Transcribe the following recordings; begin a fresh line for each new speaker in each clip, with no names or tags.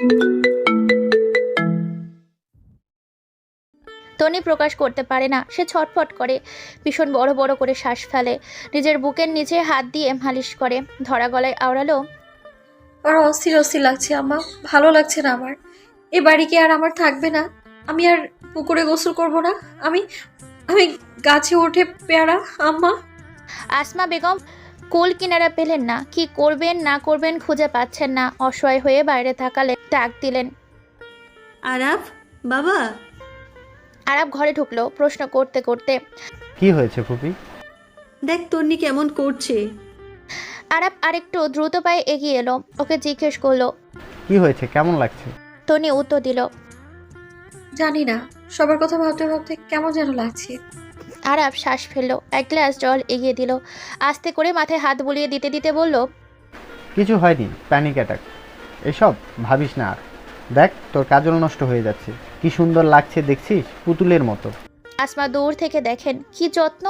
তনি প্রকাশ করতে পারে না সে ছটফট করে ভীষণ বড় বড় করে শ্বাস ফেলে নিজের বুকের নিচে হাত দিয়ে মালিশ করে ধরা গলায় আওড়ালো
আর অস্থির অস্থির লাগছে আম্মা ভালো লাগছে না আমার। এ বাড়ি কি আর আমার থাকবে না? আমি আর পুকুরে গোসল করব না? আমি আমি গাছে উঠে পেয়ারা আম্মা।
আসমা বেগম কোল কিনারা পেলেন না। কি করবেন না করবেন খুঁজে পাচ্ছেন না। অসহায় হয়ে বাইরে থাকালে ডাক দিলেন।
আরাফ বাবা।
আরাব ঘরে ঢুকলো প্রশ্ন করতে করতে।
কি হয়েছে ফুপি?
দেখ তন্নি কেমন করছে।
আরাব আরেকটু দ্রুত পায়ে এগিয়ে এলো ওকে জিজ্ঞেস করল।
কি হয়েছে? কেমন লাগছে?
তনি উত্তর দিল।
জানি না সবার কথা ভাবতে ভাবতে কেমন যেন লাগছে।
আরাব শ্বাস ফেলল। এক গ্লাস জল এগিয়ে দিল। আস্তে করে মাথায় হাত বুলিয়ে দিতে দিতে বলল
কিছু হয়নি প্যানিক অ্যাটাক এসব ভাবিস না আর। দেখ তোর কাজল নষ্ট হয়ে যাচ্ছে। কি সুন্দর লাগছে দেখছিস? পুতুলের মতো।
আসমা দূর থেকে দেখেন কি যত্ন?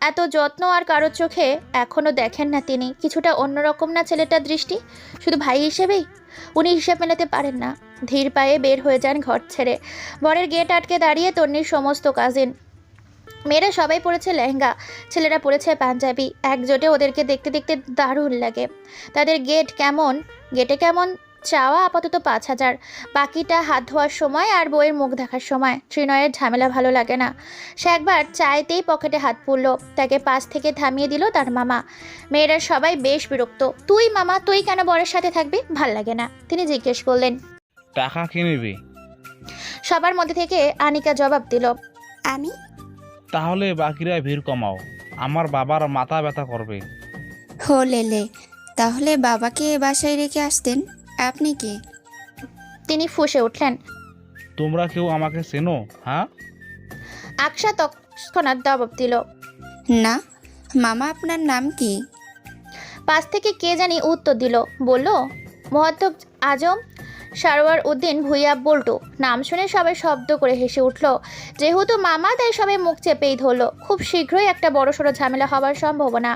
এত যত্ন আর কারোর চোখে এখনও দেখেন না তিনি। কিছুটা অন্যরকম না ছেলেটার দৃষ্টি? শুধু ভাই হিসেবেই? উনি হিসেব মেলাতে পারেন না। ধীর পায়ে বের হয়ে যান ঘর ছেড়ে। বরের গেট আটকে দাঁড়িয়ে তন্নির সমস্ত কাজিন মেয়েরা সবাই পড়েছে লেহেঙ্গা ছেলেরা পড়েছে পাঞ্জাবি। একজোটে ওদেরকে দেখতে দেখতে দারুণ লাগে। তাদের গেট কেমন? গেটে কেমন? চাওয়া আপাতত পাঁচ হাজার। বাকিটা হাত ধোয়ার সময় আর বইয়ের মুখ দেখার সময়। ত্রিনয়ের ঝামেলা ভালো লাগে না। সে একবার চাইতেই পকেটে হাত পুরল তাকে পাশ থেকে থামিয়ে দিল তার মামা। মেয়েরা সবাই বেশ বিরক্ত। তুই মামা তুই কেন বরের সাথে থাকবি? ভালো লাগে না। তিনি জিজ্ঞেস করলেন।
টাকা কে নেবে?
সবার মধ্যে থেকে আনিকা জবাব দিল।
আমি
তাহলে বাকিরা ভিড় কমাও। আমার বাবার মাথা ব্যথা করবে।
হো লেলে তাহলে বাবাকে এ বাসায় রেখে আসতেন? আপনি কে?
তিনি ফুঁসে উঠলেন।
তোমরা কেউ আমাকে চেনো হ্যাঁ?
আকশা তৎক্ষণাৎ জবাব দিল।
না মামা আপনার নাম কি?
পাশ থেকে কে জানি উত্তর দিল। বলল মহাত্মক আজম সারোয়ার উদ্দিন ভুইয়া বল্টু নাম শুনে সবাই শব্দ করে হেসে উঠল, যেহেতু মামা তাই সবাই মুখ চেপেই ধরলো, খুব শীঘ্রই একটা বড়সড় ঝামেলা হবার সম্ভাবনা।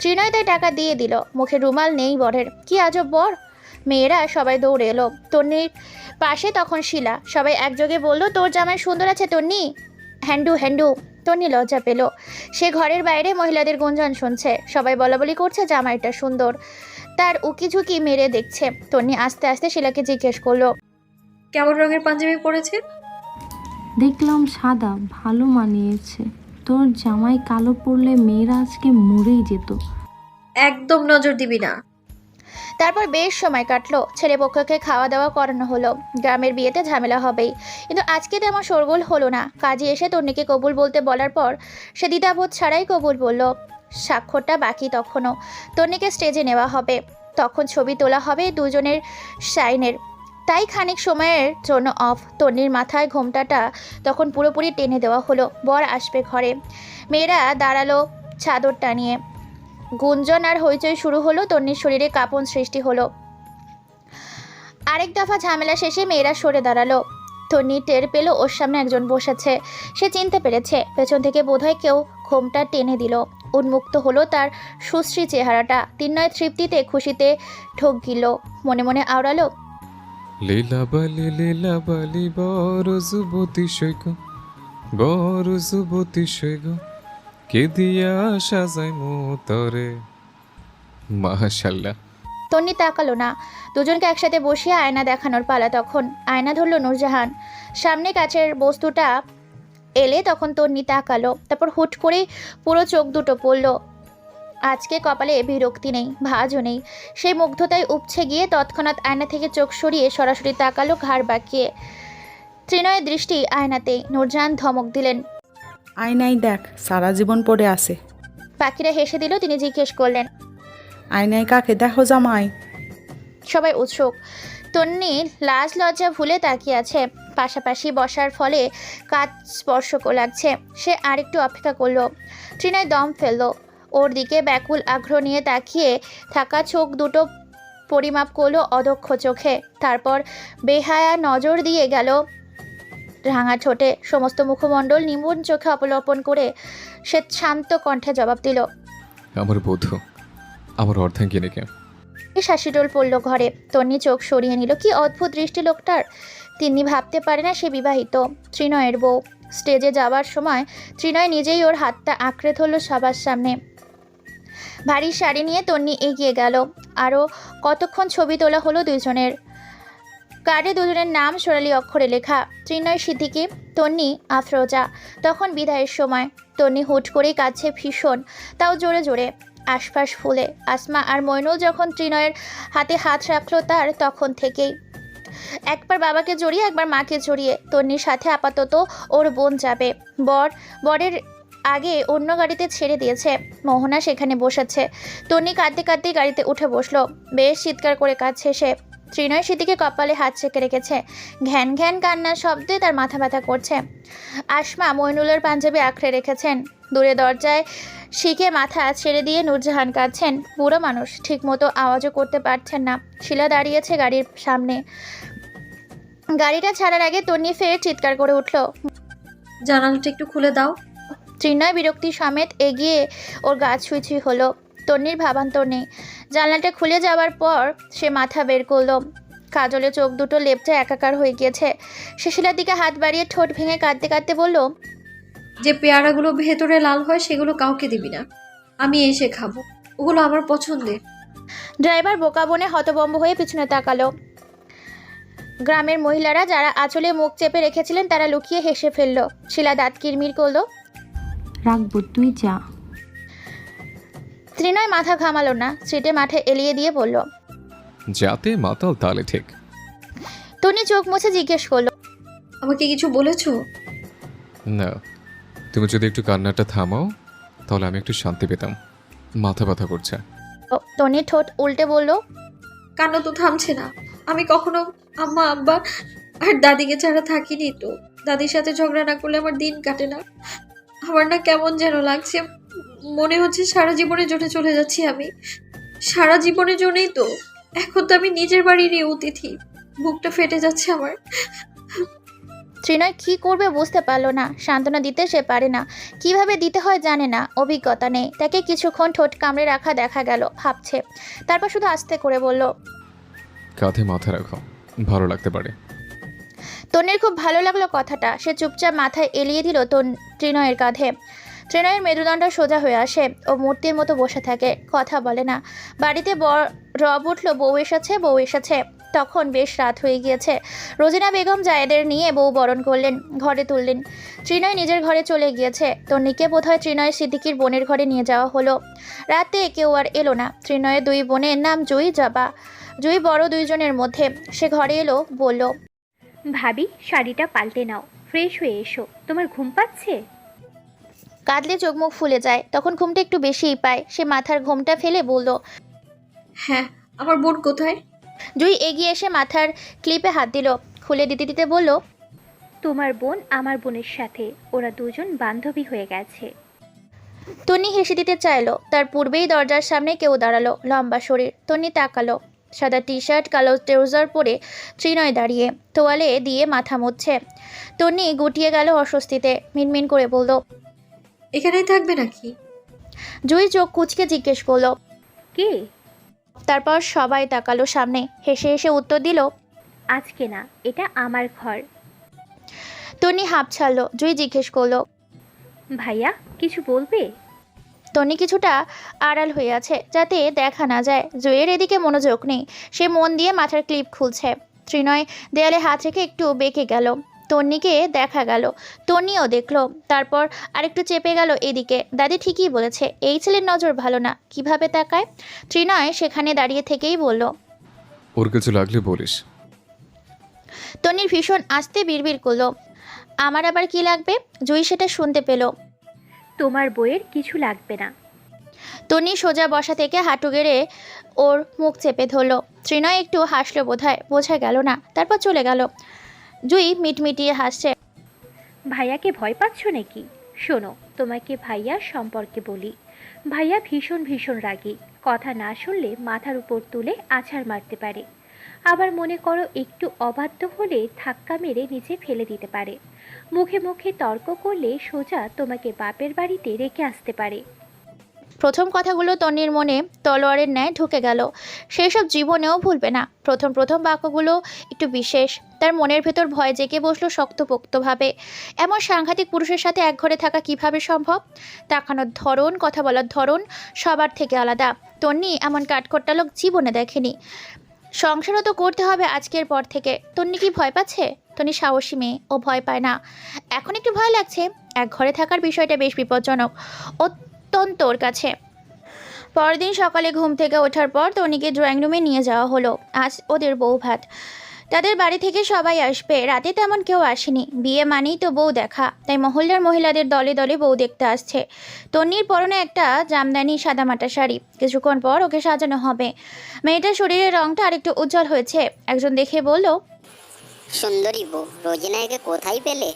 ত্রিনয় তাই টাকা দিয়ে দিল, মুখে রুমাল নেই বরের, কি আজব বর? মেয়েরা সবাই দৌড়ে এলো, তন্নির পাশে তখন শিলা। সবাই একযোগে বলল, তোর জামাই সুন্দর আছে তন্নি? হ্যান্ডু হ্যান্ডু। তন্নি লজ্জা পেল, সে ঘরের বাইরে মহিলাদের গুঞ্জন শুনছে। সবাই বলাবলি করছে, জামাইটা সুন্দর। তার উকি ঝুঁকি মেরে দেখছে। তন্নি আস্তে আস্তে শিলাকে জিজ্ঞেস করল
কেমন রঙের পাঞ্জাবি পরেছে?
দেখলাম সাদা ভালো মানিয়েছে। তোর জামাই কালো পরলে মেয়েরা আজকে মরেই যেত।
একদম নজর দিবি না।
তারপর বেশ সময় কাটলো। ছেলে পক্ষকে খাওয়া দাওয়া করানো হলো। গ্রামের বিয়েতে ঝামেলা হবেই। কিন্তু আজকে তেমন শোরগোল হলো না। কাজে এসে তন্নিকে কবুল বলতে বলার পর সে দ্বিধাবোধ ছাড়াই কবুল বলল স্বাক্ষরটা বাকি তখনও। তন্নিকে স্টেজে নেওয়া হবে। তখন ছবি তোলা হবে দুজনের সাইনের। তাই খানিক সময়ের জন্য অফ তন্নির মাথায় ঘোমটাটা তখন পুরোপুরি টেনে দেওয়া হলো। বর আসবে ঘরে। মেয়েরা দাঁড়াল চাদর টানিয়ে গুঞ্জন আর হইচই শুরু হলো। তন্নির শরীরে কাঁপন সৃষ্টি হলো। আরেক দফা ঝামেলা শেষে মেয়েরা সরে দাঁড়াল। তন্নি টের পেল ওর সামনে একজন বসেছে। সে চিনতে পেরেছে। পেছন থেকে বোধহয় কেউ ঘোমটা টেনে দিল। উন্মুক্ত হলো তার সুশ্রী চেহারাটা। তিন্নয় তৃপ্তিতে খুশিতে ঢোক গিল। মনে মনে আওড়ালো
লীলা বালি লীলা বালি বড় যুবতী সৈক বড় যুবতী সৈগ কে দিয়া সাজাই তরে মাশাল্লাহ।
তন্নি তাকালো না। দুজনকে একসাথে বসিয়ে আয়না দেখানোর পালা তখন। আয়না ধরলো নূরজাহান। সামনে কাছের বস্তুটা এলে তখন তন্নি তাকালো তারপর হুট করে পুরো চোখ দুটো পড়ল। আজকে কপালে বিরক্তি নেই ভাজও নেই। সেই মুগ্ধতায় উপছে গিয়ে তৎক্ষণাৎ আয়না থেকে চোখ সরিয়ে সরাসরি তাকালো ঘাড় বাঁকিয়ে। ত্রিনয়ের দৃষ্টি আয়নাতেই নূরজাহান ধমক দিলেন
আয়নাই দেখ সারা জীবন পড়ে আছে।
পাখিরা হেসে দিল তিনি জিজ্ঞেস করলেন
আয়নায় কাকে? দেখো জামাই।
সবাই উৎসুক। তন্নি লাজ লজ্জা ভুলে তাকিয়ে আছে। পাশাপাশি বসার ফলে কাজ স্পর্শ লাগছে। সে আরেকটু অপেক্ষা করল। ট্রিনায় দম ফেলল। ওর দিকে ব্যাকুল আগ্রহ নিয়ে তাকিয়ে থাকা চোখ দুটো পরিমাপ করল অদক্ষ চোখে। তারপর বেহায়া নজর দিয়ে গেল রাঙা ঠোঁটে। সমস্ত মুখমণ্ডল নিমুন চোখে অবলম্বন করে সে শান্ত কণ্ঠে জবাব দিল
আমার বধূ আমার অর্ধাঙ্গিনীকে।
শাসিডোল পড়ল ঘরে। তন্নি চোখ সরিয়ে নিল কি অদ্ভুত দৃষ্টি লোকটার। তিনি ভাবতে পারে না সে বিবাহিত। ত্রিনয়ের বউ। স্টেজে যাওয়ার সময় ত্রিনয় নিজেই ওর হাতটা আঁকড়ে ধরল সবার সামনে। ভারী শাড়ি নিয়ে তন্নি এগিয়ে গেল। আরও কতক্ষণ ছবি তোলা হলো দুজনের? কার্ডে দুজনের নাম সোনালি অক্ষরে লেখা। ত্রিনয় সিদ্দিকি, তন্নি আফরোজা। তখন বিদায়ের সময়। তন্নি হুট করেই কাছে ভীষণ। তাও জোরে জোরে। আশপাশ ফুলে। আসমা আর মইনুল যখন ত্রিনয়ের হাতে হাত রাখল তার তখন থেকেই। একবার বাবাকে জড়িয়ে, একবার মাকে জড়িয়ে। তন্নির সাথে আপাতত ওর বোন যাবে। বর বরের আগে অন্য গাড়িতে ছেড়ে দিয়েছে। মোহনা সেখানে বসেছে। তন্নি কাঁদতে কাঁদতেই গাড়িতে উঠে বসল। বেশ চিৎকার করে কাঁদছে সে। ত্রিনয় সেদিকে কপালে হাত চেকে রেখেছে। ঘ্যান ঘ্যান কান্নার শব্দে তার মাথা ব্যথা করছে। আসমা মইনুলের পাঞ্জাবি আঁকড়ে রেখেছেন। দূরে দরজায় শিখে মাথা ছেড়ে দিয়ে নূরজাহান কাঁদছেন। বুড়ো মানুষ, ঠিকমতো আওয়াজও করতে পারছেন না। শিলা দাঁড়িয়েছে গাড়ির সামনে। গাড়িটা ছাড়ার আগে তন্নি ফের চিৎকার করে উঠল।
জানালাটা একটু খুলে দাও।
ত্রিনয় বিরক্তি সমেত এগিয়ে ওর গা ছুঁই ছুঁই হলো। তন্নির ভাবান্তর নেই। জানলাটা খুলে যাওয়ার পর সে মাথা বের করল। কাজলে চোখ দুটো লেপটা একাকার হয়ে গিয়েছে। সে শিলার দিকে হাত বাড়িয়ে ঠোঁট ভেঙে কাঁদতে কাঁদতে বলল
যে পেয়ারাগুলো ভেতরে লাল হয় সেগুলো কাউকে দিবি না। আমি এসে খাব। ওগুলো আমার পছন্দের।
ড্রাইভার বোকা বনে হতবম্ব হয়ে পিছনে তাকালো। গ্রামের মহিলারা যারা আঁচলে মুখ চেপে রেখেছিলেন তারা লুকিয়ে হেসে ফেলল। শিলা দাঁত কিরমির করল।
রাখব তুই যা।
ত্রিনয় মাথা ঘামালো না সিটে মাঠে এলিয়ে দিয়ে বলল
যাতে মাতাল তালে ঠিক।
টনি চোখ মুছে জিজ্ঞেস করল
আমাকে কিছু বলেছ?
না তুমি যদি একটু কান্নাটা থামাও তাহলে আমি একটু শান্তি পেতাম। মাথা ব্যথা করছে।
টনি ঠোঁট উল্টে বলল
কান্না তো থামছে না। আমি কখনো আম্মা, আব্বা আর দাদিকে ছাড়া থাকিনি তো। দাদির সাথে ঝগড়া না করলে আমার দিন কাটে না। আমার না কেমন যেন লাগছে। মনে হচ্ছে সারা জীবনের জন্য চলে যাচ্ছি আমি। সারা জীবনের জন্যই তো। এখন তো আমি নিজের বাড়িরই অতিথি। বুকটা ফেটে যাচ্ছে আমার।
ত্রিনয় কি করবে বুঝতে পারল না। সান্ত্বনা দিতে সে পারে না। কীভাবে দিতে হয় জানে না। অভিজ্ঞতা নেই। তাকে কিছুক্ষণ ঠোঁট কামড়ে রাখা দেখা গেল, ভাবছে। তারপর শুধু আস্তে করে বলল
কাঁধে মাথা রাখো। ভালো লাগতে পারে।
তন্নির খুব ভালো লাগল কথাটা। সে চুপচাপ মাথায় এলিয়ে দিল তন ত্রিনয়ের কাঁধে। ত্রিনয়ের মেরুদণ্ড সোজা হয়ে আসে ও মূর্তির মতো বসে থাকে। কথা বলে না। বাড়িতে রব উঠল, বউ এসেছে বউ এসেছে। তখন বেশ রাত হয়ে গিয়েছে। রোজিনা বেগম জায়েদের নিয়ে বউ বরণ করলেন, ঘরে তুললেন। ত্রিনয় নিজের ঘরে চলে গিয়েছে। তন্নিকে বোধহয় ত্রিনয় সিদ্দিকির বোনের ঘরে নিয়ে যাওয়া হলো। রাতে কেউ আর এলো না। ত্রিনয়ের দুই বোনের নাম জুই জাবা জুই বড় দুইজনের মধ্যে সে ঘরে এলো বলল
ভাবি শাড়িটা পাল্টে নাও ফ্রেশ হয়ে এসো। তোমার ঘুম পাচ্ছে?
কাঁদলে চোখ মুখ ফুলে যায়। তখন ঘুমটা একটু বেশিই পায়। সে মাথার ঘুমটা ফেলে বলল
হ্যাঁ আমার বোন কোথায়?
জুই এগিয়ে এসে মাথার ক্লিপে হাত দিল খুলে দিতে দিতে বলল
তোমার বোন আমার বোনের সাথে। ওরা দুজন বান্ধবী হয়ে গেছে।
তন্নি হেসে দিতে চাইলো। তার পূর্বেই দরজার সামনে কেউ দাঁড়াল লম্বা শরীর। তন্নি তাকালো। সাদা টি শার্ট কালো ট্রাউজার পরে ত্রিনয় দাঁড়িয়ে তোয়ালে দিয়ে মাথা মুছছে তন্নি গুটিয়ে গেল অস্বস্তিতে মিনমিন করে বলল
এখানেই থাকবে নাকি?
জুই চোখ কুচকে জিজ্ঞেস করল
কে?
তারপর সবাই তাকালো সামনে হেসে হেসে উত্তর দিল
আজকে না এটা আমার ঘর।
তন্নি হাঁপ ছাড়লো জুই জিজ্ঞেস করল
ভাইয়া কিছু বলবে?
তনি কিছুটা আড়াল হয়ে আছে যাতে দেখা না যায়। জয়ের এদিকে মনোযোগ নেই। সে মন দিয়ে মাথার ক্লিপ খুলছে। ত্রিনয় দেয়ালে হাত রেখে একটু বেঁকে গেল। তন্নিকে দেখা গেল। তন্নিও দেখল। তারপর আরেকটু চেপে গেল এদিকে। দাদি ঠিকই বলেছে। এই ছেলের নজর ভালো না। কীভাবে তাকায়? ত্রিনয় সেখানে দাঁড়িয়ে থেকেই বলল
ওর কিছু লাগলে বলিস।
তন্নির ভীষণ আস্তে বিড়বিড় করল। আমার আবার কি লাগবে? জুই সেটা শুনতে পেল।
তোমার বইয়ের কিছু লাগবে না।
তনি সোজা বসা থেকে হাঁটু গেড়ে ওর মুখ চেপে ধরল। ত্রিনয় একটু হাসলো বোধহয় বোঝা গেল না তারপর চলে গেল। জুই মিটমিটিয়ে হাসছে।
ভাইয়াকে ভয় পাচ্ছ নাকি? শোনো তোমাকে ভাইয়া সম্পর্কে বলি। ভাইয়া ভীষণ ভীষণ রাগী। কথা না শুনলে মাথার উপর তুলে আছাড় মারতে পারে। আবার মনে করো একটু অবাধ্য হলে ধাক্কা মেরে নিচে ফেলে দিতে পারে। মুখে মুখে তর্ক করলে সোজা তোমাকে বাপের বাড়িতে রেখে আসতে পারে।
প্রথম কথাগুলো তন্নির মনে তলোয়ারের ন্যায় ঢুকে গেল। সেই সব জীবনেও ভুলবে না। প্রথম প্রথম বাক্যগুলো একটু বিশেষ। তার মনের ভেতর ভয় জেগে বসল শক্তপোক্তভাবে। এমন সাংঘাতিক পুরুষের সাথে এক ঘরে থাকা কীভাবে সম্ভব? তাকানোর ধরন, কথা বলার ধরন সবার থেকে আলাদা। তন্নি এমন কাঠখোট্টা লোক জীবনে দেখেনি। সংসারও তো করতে হবে আজকের পর থেকে। তন্নি কি ভয় পাচ্ছে? তনি সাহসী মেয়ে, ও ভয় পায় না। এখন একটু ভয় লাগছে। এক ঘরে থাকার বিষয়টা বেশ বিপজ্জনক। অত্যন্ত ওর কাছে। পরদিন সকালে ঘুম থেকে ওঠার পর তনিকে ড্রয়িং রুমে নিয়ে যাওয়া হলো। আজ ওদের বউ ভাত। তাদের বাড়ি থেকে সবাই আসবে। রাতে তেমন কেউ আসেনি। বিয়ে মানেই তো বউ দেখা। তাই মহল্লার মহিলাদের দলে দলে বউ দেখতে আসছে। তন্নির পরনে একটা জামদানি সাদামাটা শাড়ি। কিছুক্ষণ পর ওকে সাজানো হবে। মেয়েটার শরীরের রংটা আরেকটু উজ্জ্বল হয়েছে। একজন দেখে বলল
সুন্দরী বউ রোজিনা একে কোথায় পেলে?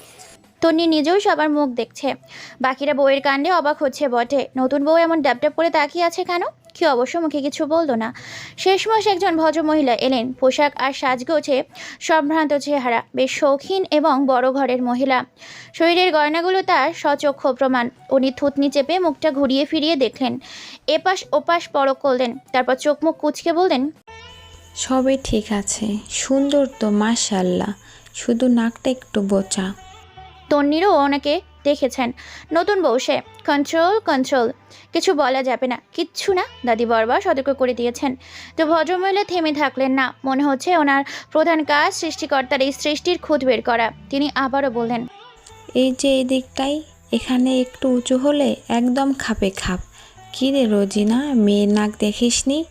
তন্নি নিজেও সবার মুখ দেখছে। বাকিরা বউয়ের কাণ্ডে অবাক হচ্ছে বটে। নতুন বউ এমন ড্যাপড্যাপ করে তাকিয়ে আছে কেন? কেউ অবশ্য মুখে কিছু বলতো না। শেষ শেষমাস একজন ভদ্রমহিলা এলেন। পোশাক আর সাজগোছে সম্ভ্রান্ত চেহারা বেশ শৌখিন এবং বড় ঘরের মহিলা। শরীরের গয়নাগুলো তার সচক্ষ প্রমাণ। উনি থুতনি চেপে মুখটা ঘুরিয়ে ফিরিয়ে দেখলেন। এপাশ ওপাশ পরক করলেন। তারপর চোখ মুখ কুচকে বললেন
সবই ঠিক আছে। সুন্দর তো মাশাল্লাহ শুধু নাকটা একটু বোচা।
তন্নিরও ওনাকে দেখেছেন। নতুন বউ সে। Control control. কিছু বলা যাবে না। কিচ্ছু না দাদি বরবার সতর্ক করে দিয়েছেন। তো ভদ্রমহিলা থেমে থাকলেন না। মনে হচ্ছে ওনার প্রধান কাজ সৃষ্টিকর্তার এই সৃষ্টির খুঁত বের করা। তিনি আবারও বললেন
এই যে এই দিকটাই এখানে একটু উঁচু হলে একদম খাপে খাপ। কী রে রোজিনা মেয়ের নাক দেখিসনি?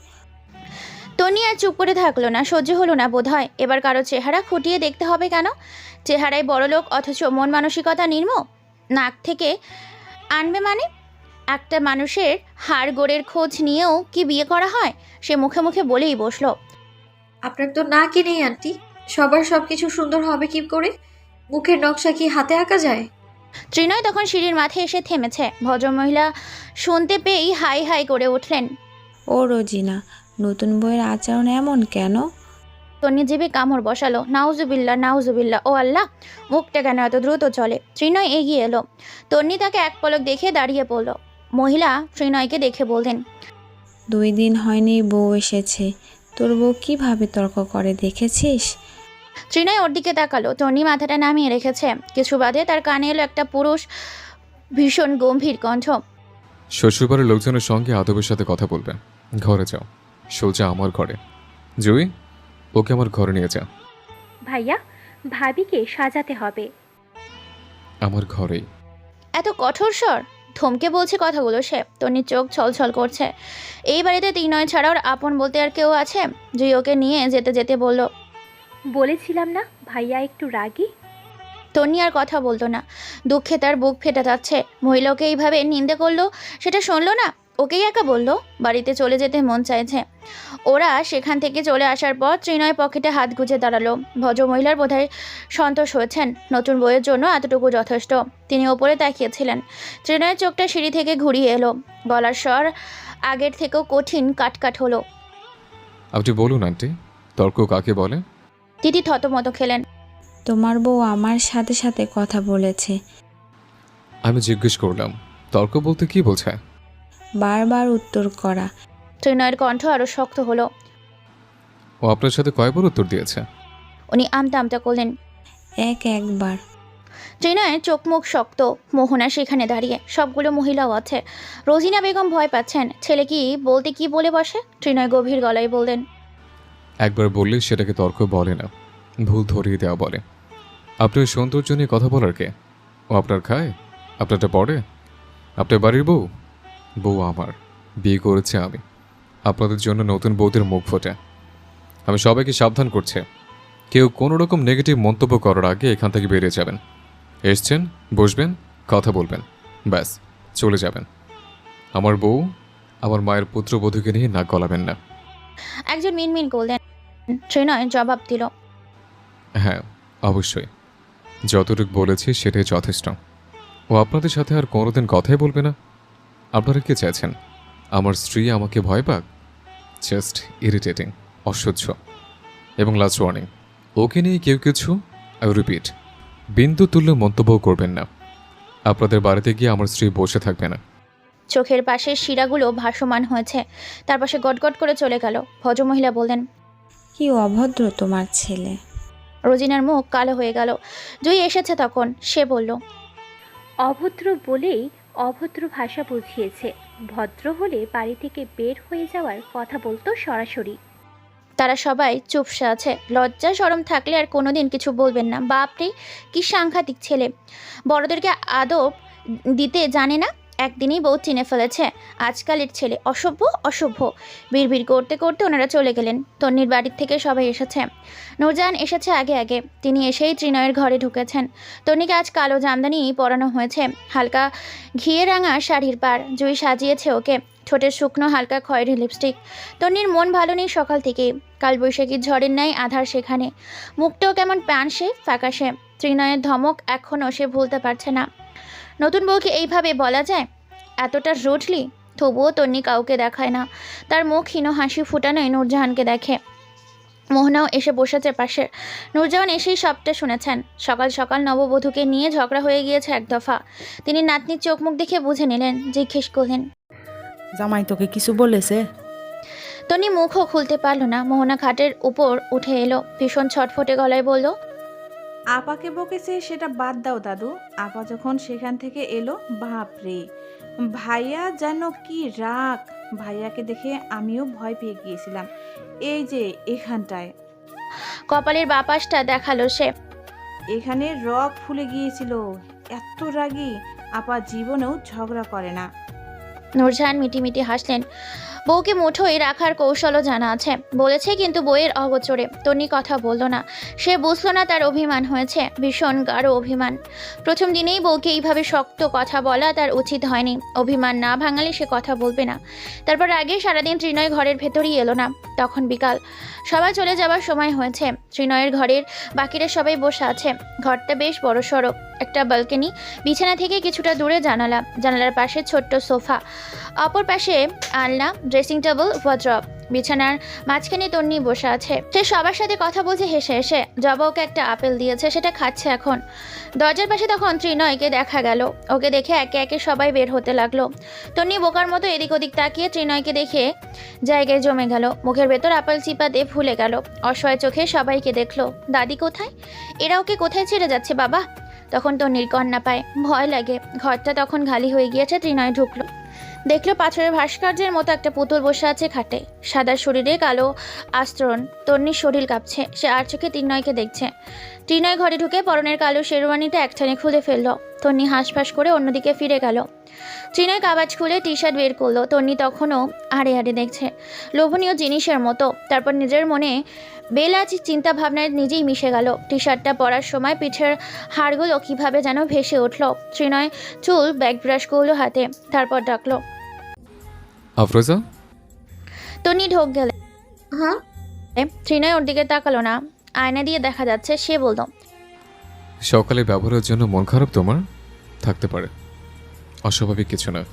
তনি আর চুপ করে থাকল না। সহ্য হলো না বোধ হয় এবার কারও চেহারা খুঁটিয়ে দেখতে হবে কেন? চেহারায় বড়লোক অথচ মন মানসিকতা নির্ম নাক থেকে আনবে মানে? একটা মানুষের হাড় গোড়ের খোঁজ নিয়েও কি বিয়ে করা হয়? সে মুখে মুখে বলেই বসল।
আপনার তো না কিনেই আন্টি। সবার সব কিছু সুন্দর হবে কি করে? মুখের নকশা কি হাতে আঁকা যায়?
ত্রিনয় তখন সিঁড়ির মাথায় এসে থেমেছে। ভদ্রমহিলা শুনতে পেয়েই হাই হাই করে উঠলেন।
ও রোজিনা নতুন বইয়ের আচরণ এমন কেন?
তন্নি জিভে কামড় বসালো। নাউজুবিল্লা নাউজুবিল্লা ও আল্লাহ মুখটা কেন এত দ্রুত চলে? ত্রিনয় এগিয়ে এলো। তন্নি তাকে এক পলক দেখে দাঁড়িয়ে পড়ল। মহিলা ত্রিনয়কে দেখে বললেন
দুই দিন হয়নি বউ এসেছে। তোর বউ কীভাবে তর্ক করে দেখেছিস?
ত্রিনয় ওর দিকে তাকালো। তন্নি মাথাটা নামিয়ে রেখেছে। কিছু বাদে তার কানে এলো একটা পুরুষ ভীষণ গম্ভীর কণ্ঠ।
শ্বশুরবাড়ির লোকজনের সঙ্গে আদবের সাথে কথা বলবে ঘরে যাও। সোজা আমার ঘরে। জুই ওকে আমার ঘরে নিয়ে যা
ভাইয়া ভাবিকে সাজাতে হবে।
আমার ঘরেই।
এত কঠোর স্বর? থমকে বলছে কথাগুলো সে। তন্নির চোখ ছলছল করছে। এই বাড়িতে তিনয় ছাড়া ওর আপন বলতে আর কেউ আছে? জুই ওকে নিয়ে যেতে যেতে বলল
বলেছিলাম না ভাইয়া একটু রাগী?
তনি আর কথা বলতো না। দুঃখে তার বুক ফেটে যাচ্ছে। মহিলাকে এইভাবে নিন্দে করল? সেটা শুনলো না? ওকেই একা বলল? বাড়িতে চলে যেতে মন চাইছে। ওরা সেখান থেকে চলে আসার পর ত্রিনয় পকেটে হাত গুজে দাঁড়াল। ভদ্রমহিলার বোধহয় সন্তোষ হয়েছেন। নতুন বইয়ের জন্য এতটুকু যথেষ্ট। তিনি ওপরে তাকিয়েছিলেন। ত্রিনয়ের চোখটা সিঁড়ি থেকে ঘুরিয়ে এলো। গলার স্বর আগের থেকেও কঠিন কাটকাট হলো।
আপনি বলুন আন্টি। তর্ক কাকে বলে?
দিদি থতমত খেলেন।
তোমার বউ আমার সাথে সাথে কথা বলেছে।
আমি জিজ্ঞেস করলাম তর্ক বলতে কি বোঝায়?
বারবার উত্তর করা।
ত্রিনয়ের কণ্ঠ আরও শক্ত হলো।
ও আপনার সাথে কয়বার উত্তর দিয়েছে?
উনি আমতা আমতা করলেন।
এক একবার।
ত্রিনয়ের চোখ মুখ শক্ত মোহনা সেখানে দাঁড়িয়ে সবগুলো মহিলাও আছে। রোজিনা বেগম ভয় পাচ্ছেন ছেলে কি বলতে কি বলে বসে? ত্রিনয় গভীর গলায় বললেন
একবার বললে সেটাকে তর্ক বলে না ভুল ধরিয়ে দেওয়া বলে। আপনার সৌন্দর্য নিয়ে কথা বলার কে? ও আপনার খায়? আপনারটা পড়ে? আপনার বাড়ির বউ? বউ আমার বিয়ে করেছে আমি। আপনাদের জন্য নতুন বউদের মুখ ফোটে। আমি সবাইকে সাবধান করছে। কেউ কোনো রকম নেগেটিভ মন্তব্য করার আগে এখান থেকে বেরিয়ে যাবেন। এসছেন বসবেন কথা বলবেন। ব্যাস চলে যাবেন। আমার বউ আমার মায়ের পুত্রবধূকে নিয়ে নাক গলাবেন না।
একজন মিনমিন করলেন। ত্রিনয় জবাব দিল।
হ্যাঁ অবশ্যই। যতটুকু বলেছি সেটাই যথেষ্ট। ও আপনাদের সাথে আর কোনোদিন কথাই বলবে না। আপনারা কি চাইছেন? আমার স্ত্রী আমাকে ভয় পাক? জাস্ট ইরিটেটিং অসহ্য। এবং লাস্ট ওয়ার্নিং ওকে নিয়ে কেউ কিছু? আই রিপিট বিন্দু তুল্য মন্তব্য করবেন না। আপনাদের বাড়িতে গিয়ে আমার স্ত্রী বসে থাকবে না।
চোখের পাশের শিরাগুলো ভাসমান হয়েছে। তার পাশে গটগট করে চলে গেল। ভদ্রমহিলা বললেন
কি অভদ্র তোমার ছেলে।
রোজিনার মুখ কালো হয়ে গেল। জুই এসেছে তখন। সে বলল
অভদ্র বলেই অভদ্র ভাষা বুঝিয়েছে। ভদ্র হলে বাড়ি থেকে বের হয়ে যাওয়ার কথা বলতো সরাসরি।
তারা সবাই চুপসে আছে। লজ্জা সরম থাকলে আর কোনোদিন কিছু বলবেন না। বাপরে, কি সাংঘাতিক ছেলে। বড়দেরকে আদব দিতে জানে না? একদিনই বউ চিনে ফেলেছে। আজকালের ছেলে অসভ্য অসভ্য। বিড়বিড় করতে করতে ওনারা চলে গেলেন। তন্নির বাড়ির থেকে সবাই এসেছে। নূরজাহান এসেছে আগে আগে। তিনি এসেই ত্রিনয়ের ঘরে ঢুকেছেন। তন্নিকে আজ কালো জামদানি পরানো হয়েছে। হালকা ঘিয়ে রাঙা শাড়ির পার জুই সাজিয়েছে ওকে। ঠোঁটের শুকনো হালকা খয়েরি লিপস্টিক। তন্নির মন ভালো নেই সকাল থেকে কালবৈশাখীর ঝড়ের ন্যায় আধার সেখানে। মুখটাও কেমন প্যান সে ফ্যাকাশে। ত্রিনয়ের ধমক এখনও সে ভুলতে পারছে না। নতুন বউকে এইভাবে বলা যায়? এতটা রুটলি? তবুও তন্নি কাউকে দেখায় না। তার মুখ হীন হাসি ফুটানোয় নূরজাহানকে দেখে। মোহনাও এসে বসেছে পাশে। নূরজাহান এসেই সবটা শুনেছেন। সকাল সকাল নববধূকে নিয়ে ঝগড়া হয়ে গিয়েছে এক দফা। তিনি নাতনির চোখ মুখ দেখে বুঝে নিলেন জিজ্ঞেস করলেন।
জামাই তোকে কিছু বলেছে?
তনি মুখও খুলতে পারল না। মোহনা খাটের উপর উঠে এলো। ভীষণ ছটফটে গলায় বলল
আপাকে বকেছে সেটা বাদ দাও দাদু। আপা যখন সেখান থেকে এলো বাপরে ভাইয়া যেন কি রাগ। ভাইয়াকে দেখে আমিও ভয় পেয়ে গিয়েছিলাম। এই যে এখানটায়।
কপালের বাপাসটা দেখাল সে।
এখানে রক ফুলে গিয়েছিল। এত রাগী। আপা জীবনেও ঝগড়া করে না।
নূরজাহান মিটিমিটি হাসলেন। বউকে মুঠোয় রাখার কৌশলও জানা আছে। বলেছে কিন্তু বইয়ের অগোচরে। তন্নি কথা বলল না। সে বুঝলো না তার অভিমান হয়েছে। ভীষণ গাঢ় অভিমান। প্রথম দিনেই বউকে এইভাবে শক্ত কথা বলা তার উচিত হয়নি। অভিমান না ভাঙালে সে কথা বলবে না। তারপর আগে সারাদিন ত্রিনয় ঘরের ভেতরই এলো না। তখন বিকাল। সবাই চলে যাবার সময় হয়েছে। ত্রিনয়ের ঘরের বাকিরা সবাই বসে আছে। ঘরটা বেশ বড় সড়ো। একটা বালকনি, বিছানা থেকে কিছুটা দূরে জানালা। জানালার পাশে ছোট্ট সোফা। অপর পাশে আলনা ড্রেসিং টেবিল ওয়ার্ড্রপ বিছানার মাঝখানে তন্নি বসে আছে। সে সবার সাথে কথা বলছে, হেসে হেসে জবা ওকে একটা আপেল দিয়েছে, সেটা খাচ্ছে এখন। দরজার পাশে তখন ত্রিনয়কে দেখা গেল। ওকে দেখে একে একে সবাই বের হতে লাগল। তন্নি বোকার মতো এদিক ওদিক তাকিয়ে ত্রিনয়কে দেখে জায়গায় জমে গেল। মুখের ভেতর আপেল চিপাতে ভুলে গেল। অসহায় চোখে সবাইকে দেখল। দাদি কোথায়? এরা ওকে কোথায় ছেড়ে যাচ্ছে বাবা? তখন তন্নির কন্যা পায়। ভয় লাগে। ঘরটা তখন খালি হয়ে গিয়েছে, ত্রিনয় ঢুকলো। দেখল পাথরের ভাস্কর্যের মতো একটা পুতুল বসে আছে খাটে। সাদা শরীরে কালো আস্তরণ। তন্নির শরীর কাঁপছে। সে আর চোখে ত্রিনয়কে দেখছে। ত্রিনয় ঘরে ঢুকে পরনের কালো শেরওয়ানিটা একটানে খুলে ফেলল। তন্নি হাঁসফাঁস করে অন্যদিকে ফিরে গেল। ত্রিনয় কাবাজ খুলে টি শার্ট বের করল। তন্নি তখনও আড়ে আড়ে দেখছে। লোভনীয় জিনিসের মতো। তারপর নিজের মনে বেলাজ চিন্তা ভাবনায় নিজেই মিশে গেল। টি শার্টটা পরার সময় পিঠের হাড়গুলো কীভাবে যেন ভেসে উঠল। ত্রিনয় চুল ব্যাগ ব্রাশ করল হাতে তারপর ডাকলো।
আফরোজা?
তন্নি ঢোক গেলে।
হ্যাঁ?
ত্রিনয় ওর দিকে তাকালো না। আয়না দিয়ে দেখা যাচ্ছে সে বলল
সকালে ব্যবহারের জন্য মন খারাপ তোমার? থাকতে পারে। অস্বাভাবিক কিছু না।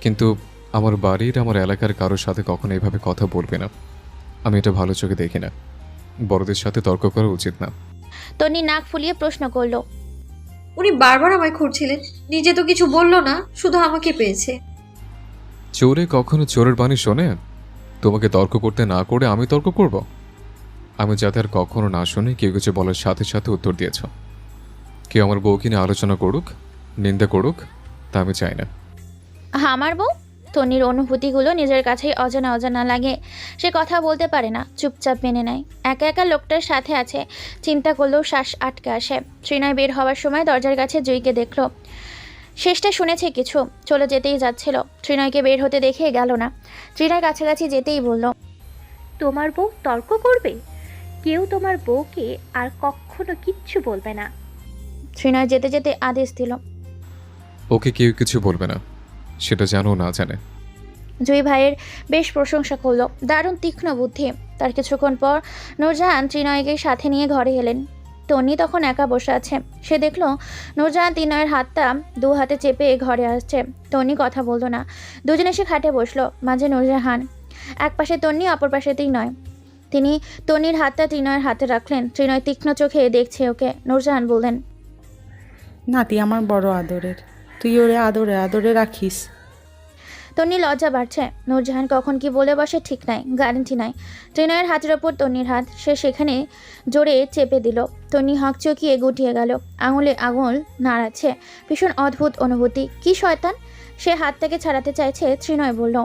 কিন্তু আমার বাড়ির আমার এলাকার কারোর সাথে কখনো এভাবে কথা বলবে না। আমি এটা ভালো চোখে দেখি না। বড়দের সাথে তর্ক করা উচিত না।
তন্নি নাক ফুলিয়ে প্রশ্ন করল।
উনি বারবার আমায় খুঁড়ছিলেন। নিজে তো কিছু বলল না শুধু আমাকে পেয়েছে।
চোরে কখনো চোরের বাণী শোনে? তোমাকে তর্ক করতে না করে আমি তর্ক করব? আমি যাতে আর কখনো না শুনে কেউ কিছু বলার সাথে সাথে উত্তর দিয়েছ। কেউ আমার বউকে নিয়ে আলোচনা করুক নিন্দা করুক তা আমি চাই না।
আমার বউ? তন্নির অনুভূতিগুলো নিজের কাছেই অজানা অজানা লাগে। সে কথা বলতে পারে না চুপচাপ মেনে নেয়। একা একা লোকটার সাথে আছে চিন্তা করলেও শ্বাস আটকে আসে। শ্রীনয় বের হওয়ার সময় দরজার কাছে জুইকে দেখল। শেষটা শুনেছে কিছু চলে যেতেই যাচ্ছিল। ত্রিনয়কে বের হতে দেখে গেল না। ত্রিনয় কাছাকাছি যেতেই বলল
তোমার বউ তর্ক করবে? কেউ তোমার বউকে আর কখনো কিচ্ছু বলবে না।
ত্রিনয় যেতে যেতে আদেশ দিল
ওকে কেউ কিছু বলবে না। সেটা জানো না জানে।
জুই ভাইয়ের বেশ প্রশংসা করল। দারুণ তীক্ষ্ণ বুদ্ধি। তার কিছুক্ষণ পর নূরজাহান ত্রিনয়কে সাথে নিয়ে ঘরে এলেন। তন্নি তখন একা বসে আছে। সে দেখল নূরজাহান ত্রিনয়ের হাতটা দু হাতে চেপে ঘরে আসছে। তন্নি কথা বলতো না। দুজনে সে খাটে বসল মাঝে নূরজাহান। এক পাশে তন্নি অপর পাশে ত্রিনয়। তিনি তন্নির হাতটা ত্রিনয়ের হাতে রাখলেন। ত্রিনয় তীক্ষ্ণ চোখে দেখছে ওকে। নূরজাহান বললেন
নাতি আমার বড় আদরের। তুই ওরে আদরে আদরে রাখিস।
তন্নি লজ্জা বাড়ছে। নূরজাহান কখন কি বলে বসে ঠিক নাই গ্যারেন্টি নাই। ত্রিনয়ের হাতের ওপর তন্নির হাত, সে সেখানে জোরে চেপে দিল। তন্নি হক চকিয়ে গুটিয়ে গেল। আঙুলে আঙুল নাড়াচ্ছে। ভীষণ অদ্ভুত অনুভূতি। কি শয়তান? সে হাত থেকে ছাড়াতে চাইছে, ত্রিনয় বলল